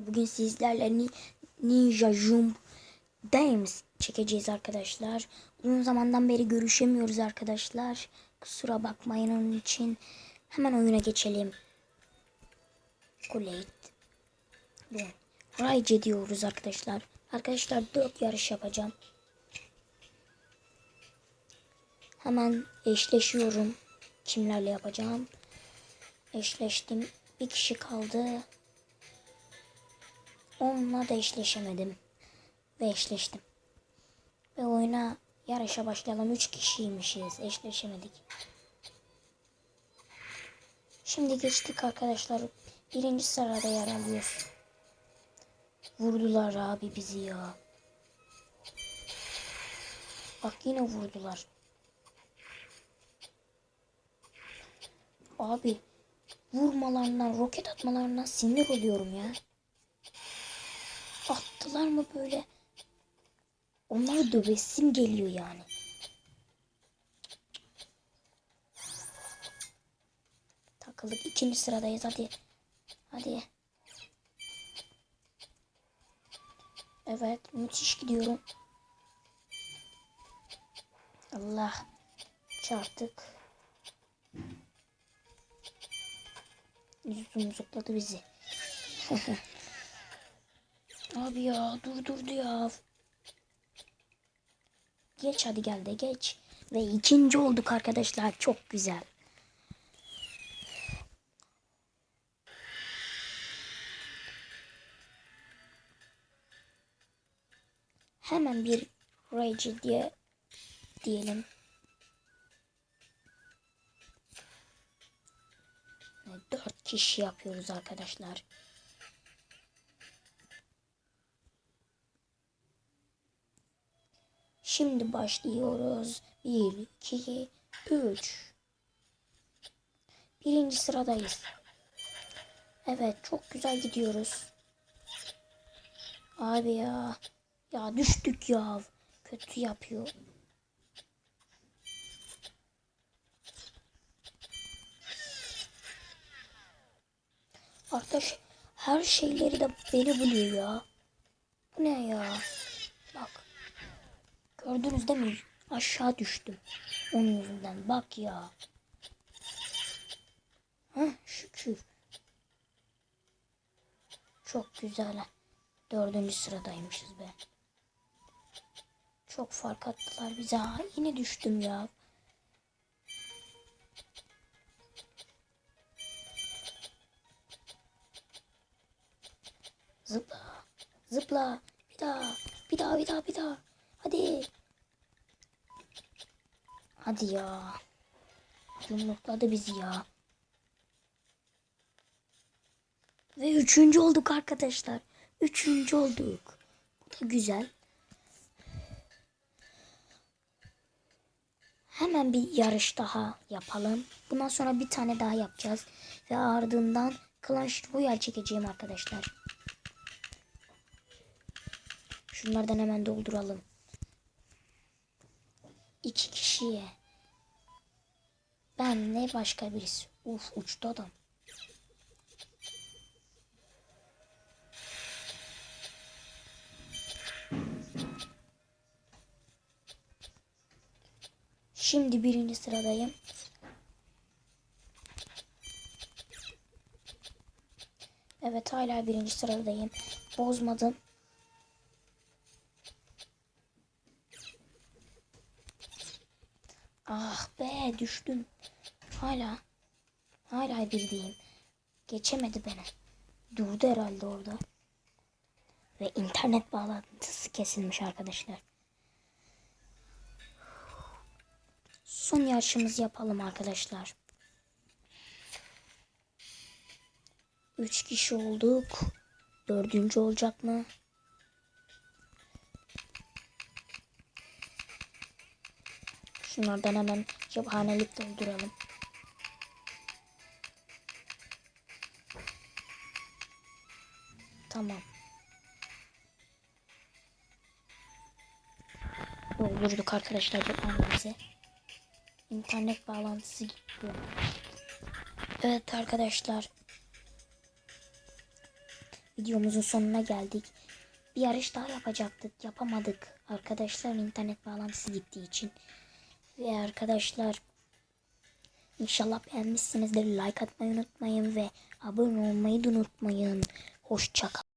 Bugün sizlerle Ni- Ninja Jump Games çekeceğiz arkadaşlar. Uzun zamandan beri görüşemiyoruz arkadaşlar. Kusura bakmayın onun için. Hemen oyuna geçelim. Kuleyt. Rayce diyoruz arkadaşlar. Arkadaşlar 4 yarış yapacağım. Hemen eşleşiyorum. Kimlerle yapacağım? Eşleştim. Bir kişi kaldı. Onunla da eşleşemedim. Ve eşleştim. Ve oyuna yarışa başlayalım. Üç kişiymişiz. Eşleşemedik. Şimdi geçtik arkadaşlar. Birinci sırada yer alıyoruz. Vurdular abi bizi ya. Bak yine vurdular. Abi vurmalarından, roket atmalarından sinir oluyorum ya attılar mı böyle? Onları dövesim geliyor yani. Takıldık ikinci sıradayız hadi. Hadi. Evet müthiş gidiyorum. Allah çarptık. Yüzüm zıpladı bizi. Abi ya durdurdu ya. Geç hadi gel de geç. Ve ikinci olduk arkadaşlar. Çok güzel. Hemen bir Rage diye diyelim. Dört kişi yapıyoruz arkadaşlar. Şimdi başlıyoruz. 1, 2, 3. Birinci sıradayız. Evet çok güzel gidiyoruz. Abi ya. Ya düştük ya. Kötü yapıyor. Arkadaş her şeyleri de beni buluyor ya. Bu ne ya? Bak. Gördünüz değil mi? Aşağı düştüm. Onun yüzünden. Bak ya. Heh, şükür. Çok güzel. Dördüncü sıradaymışız be. Çok fark attılar bize. Ha, yine düştüm ya. Zıpla. Zıpla. Bir daha. Bir daha bir daha bir daha. Hadi. Hadi ya. Yumrukladı bizi ya. Ve üçüncü olduk arkadaşlar. Üçüncü olduk. Bu da güzel. Hemen bir yarış daha yapalım. Bundan sonra bir tane daha yapacağız. Ve ardından Clash Royale çekeceğim arkadaşlar. Şunlardan hemen dolduralım. İki kişiye. Ben ne başka birisi. Uf uçtu adam. Şimdi birinci sıradayım. Evet hala birinci sıradayım. Bozmadım. Ah be düştüm. Hala. Hala birdeyim. Geçemedi beni. Durdu herhalde orada. Ve internet bağlantısı kesilmiş arkadaşlar. Son yarışımızı yapalım arkadaşlar. Üç kişi olduk. Dördüncü olacak mı? Şunlardan hemen cephanelik dolduralım. Tamam. Doldurduk arkadaşlar cephanemizi. İnternet bağlantısı gidiyor. Evet arkadaşlar. videomuzun sonuna geldik. Bir yarış daha yapacaktık. Yapamadık. Arkadaşlar internet bağlantısı gittiği için. Ve arkadaşlar inşallah beğenmişsinizdir. Like atmayı unutmayın ve abone olmayı da unutmayın. Hoşçakalın.